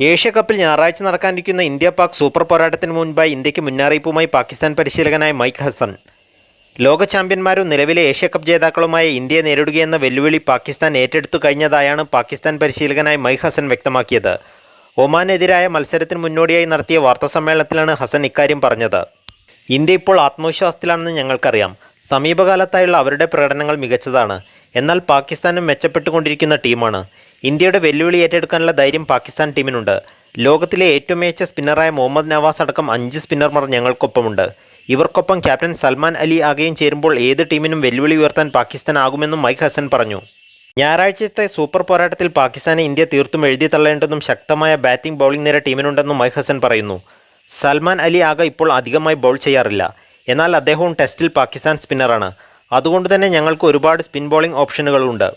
Asia കപ്പിൽ ഞായറാഴ്ച നടക്കാനിരിക്കുന്ന ഇന്ത്യ പാക് സൂപ്പർ പോരാട്ടത്തിന് മുൻപായി ഇന്ത്യയ്ക്ക് മുന്നറിയിപ്പുമായി പാകിസ്ഥാൻ പരിശീലകനായ മൈക്ക് ഹസൻ. ലോക ചാമ്പ്യന്മാരും നിലവിലെ ഏഷ്യ കപ്പ് ജേതാക്കളുമായ ഇന്ത്യയെ നേരിടുകയെന്ന വെല്ലുവിളി പാകിസ്ഥാൻ ഏറ്റെടുത്തു കഴിഞ്ഞതായാണ് പാകിസ്ഥാൻ പരിശീലകനായ മൈക്ക് ഹസൻ വ്യക്തമാക്കിയത്. ഒമാനെതിരായ മത്സരത്തിന് മുന്നോടിയായി നടത്തിയ വാർത്താസമ്മേളനത്തിലാണ് ഹസൻ ഇക്കാര്യം പറഞ്ഞത്. ഇന്ത്യ ഇപ്പോൾ ആത്മവിശ്വാസത്തിലാണെന്ന് ഞങ്ങൾക്കറിയാം. സമീപകാലത്തായുള്ള അവരുടെ പ്രകടനങ്ങൾ മികച്ചതാണ്. എന്നാൽ പാകിസ്ഥാനും മെച്ചപ്പെട്ടുകൊണ്ടിരിക്കുന്ന ടീമാണ്. ഇന്ത്യയുടെ വെല്ലുവിളി ഏറ്റെടുക്കാനുള്ള ധൈര്യം പാകിസ്ഥാൻ ടീമിനുണ്ട്. ലോകത്തിലെ ഏറ്റവും മികച്ച സ്പിന്നറായ മുഹമ്മദ് നവാസ് അടക്കം അഞ്ച് സ്പിന്നർമാർ ഞങ്ങൾക്കൊപ്പമുണ്ട്. ഇവർക്കൊപ്പം ക്യാപ്റ്റൻ സൽമാൻ അലി ആകെയും ചേരുമ്പോൾ ഏത് ടീമിനും വെല്ലുവിളി ഉയർത്താൻ പാകിസ്ഥാൻ ആകുമെന്നും മൈക്ക് ഹസൻ പറഞ്ഞു. ഞായറാഴ്ചത്തെ സൂപ്പർ പോരാട്ടത്തിൽ പാകിസ്ഥാനെ ഇന്ത്യ തീർത്തും എഴുതി തള്ളേണ്ടെന്നും ശക്തമായ ബാറ്റിംഗ് ബൗളിംഗ് നിര ടീമിനുണ്ടെന്നും മൈക്ക് ഹസൻ പറയുന്നു. സൽമാൻ അലി ആകെ ഇപ്പോൾ അധികമായി ബൗൾ ചെയ്യാറില്ല. എന്നാൽ അദ്ദേഹവും ടെസ്റ്റിൽ പാകിസ്ഥാൻ സ്പിന്നറാണ്. അതുകൊണ്ട് തന്നെ ഞങ്ങൾക്ക് ഒരുപാട് സ്പിൻ ബോളിംഗ് ഓപ്ഷനുകളുണ്ട്.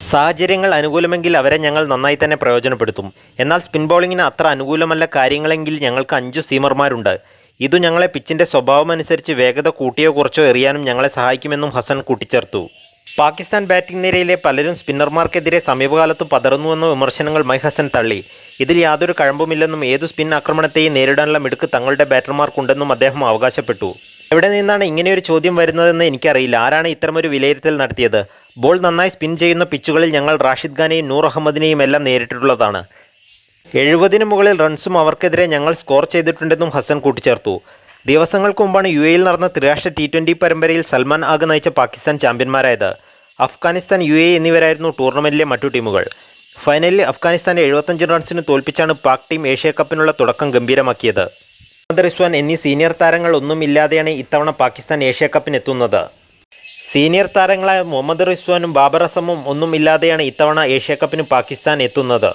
സാഹചര്യങ്ങൾ അനുകൂലമെങ്കിൽ അവരെ ഞങ്ങൾ നന്നായി തന്നെ പ്രയോജനപ്പെടുത്തും. എന്നാൽ സ്പിൻ ബോളിങ്ങിന് അത്ര അനുകൂലമല്ല കാര്യങ്ങളെങ്കിൽ ഞങ്ങൾക്ക് അഞ്ച് സീമർമാരുണ്ട് ഇതു ഞങ്ങളെ പിച്ചിന്റെ സ്വഭാവമനുസരിച്ച് വേഗത കൂട്ടിയോ കുറച്ചോ എറിയാനും ഞങ്ങളെ സഹായിക്കുമെന്നും ഹസൻ കൂട്ടിച്ചേർത്തു. പാകിസ്ഥാൻ ബാറ്റിംഗ് നിരയിലെ പലരും സ്പിന്നർമാർക്കെതിരെ സമീപകാലത്ത് പതറുന്നുവെന്ന വിമർശനങ്ങൾ മൈ ഹസൻ തള്ളി. ഇതിൽ യാതൊരു കഴമ്പുമില്ലെന്നും ഏതു സ്പിൻ ആക്രമണത്തെയും നേരിടാനുള്ള മിടുക്ക് തങ്ങളുടെ ബാറ്റർമാർക്കുണ്ടെന്നും അദ്ദേഹം അവകാശപ്പെട്ടു. എവിടെ നിന്നാണ് ഇങ്ങനെ ഒരു ചോദ്യം വരുന്നതെന്ന് എനിക്കറിയില്ല. ആരാണ് ഇത്തരമൊരു വിലയിരുത്തൽ നടത്തിയത്? ബോൾ നന്നായി സ്പിൻ ചെയ്യുന്ന പിച്ചുകളിൽ ഞങ്ങൾ റാഷിദ് ഖാനെയും നൂർ അഹമ്മദിനെയും എല്ലാം നേരിട്ടിട്ടുള്ളതാണ്. എഴുപതിന് മുകളിൽ റൺസും അവർക്കെതിരെ ഞങ്ങൾ സ്കോർ ചെയ്തിട്ടുണ്ടെന്നും ഹസൻ കൂട്ടിച്ചേർത്തു. ദിവസങ്ങൾക്ക് മുമ്പാണ് യു എയിൽ നടന്ന ത്രിരാഷ്ട്ര ടി ട്വന്റി പരമ്പരയിൽ സൽമാൻ ആഗ് നയിച്ച പാകിസ്ഥാൻ ചാമ്പ്യന്മാരായത്. അഫ്ഗാനിസ്ഥാൻ യു എ എന്നിവരായിരുന്നു ടൂർണമെന്റിലെ മറ്റു ടീമുകൾ. ഫൈനലിൽ അഫ്ഗാനിസ്ഥാനെ എഴുപത്തഞ്ച് റൺസിന് തോൽപ്പിച്ചാണ് പാക് ടീം ഏഷ്യാ കപ്പിനുള്ള തുടക്കം ഗംഭീരമാക്കിയത്. മുഹമ്മദ് റിസ്വാൻ എന്നീ സീനിയർ താരങ്ങൾ ഒന്നുമില്ലാതെയാണ് ഇത്തവണ പാകിസ്ഥാൻ ഏഷ്യ കപ്പിനെത്തുന്നത് സീനിയർ താരങ്ങളായ മുഹമ്മദ് റിസ്വാനും ബാബർ അസമും ഒന്നുമില്ലാതെയാണ് ഇത്തവണ ഏഷ്യ പാകിസ്ഥാൻ എത്തുന്നത്.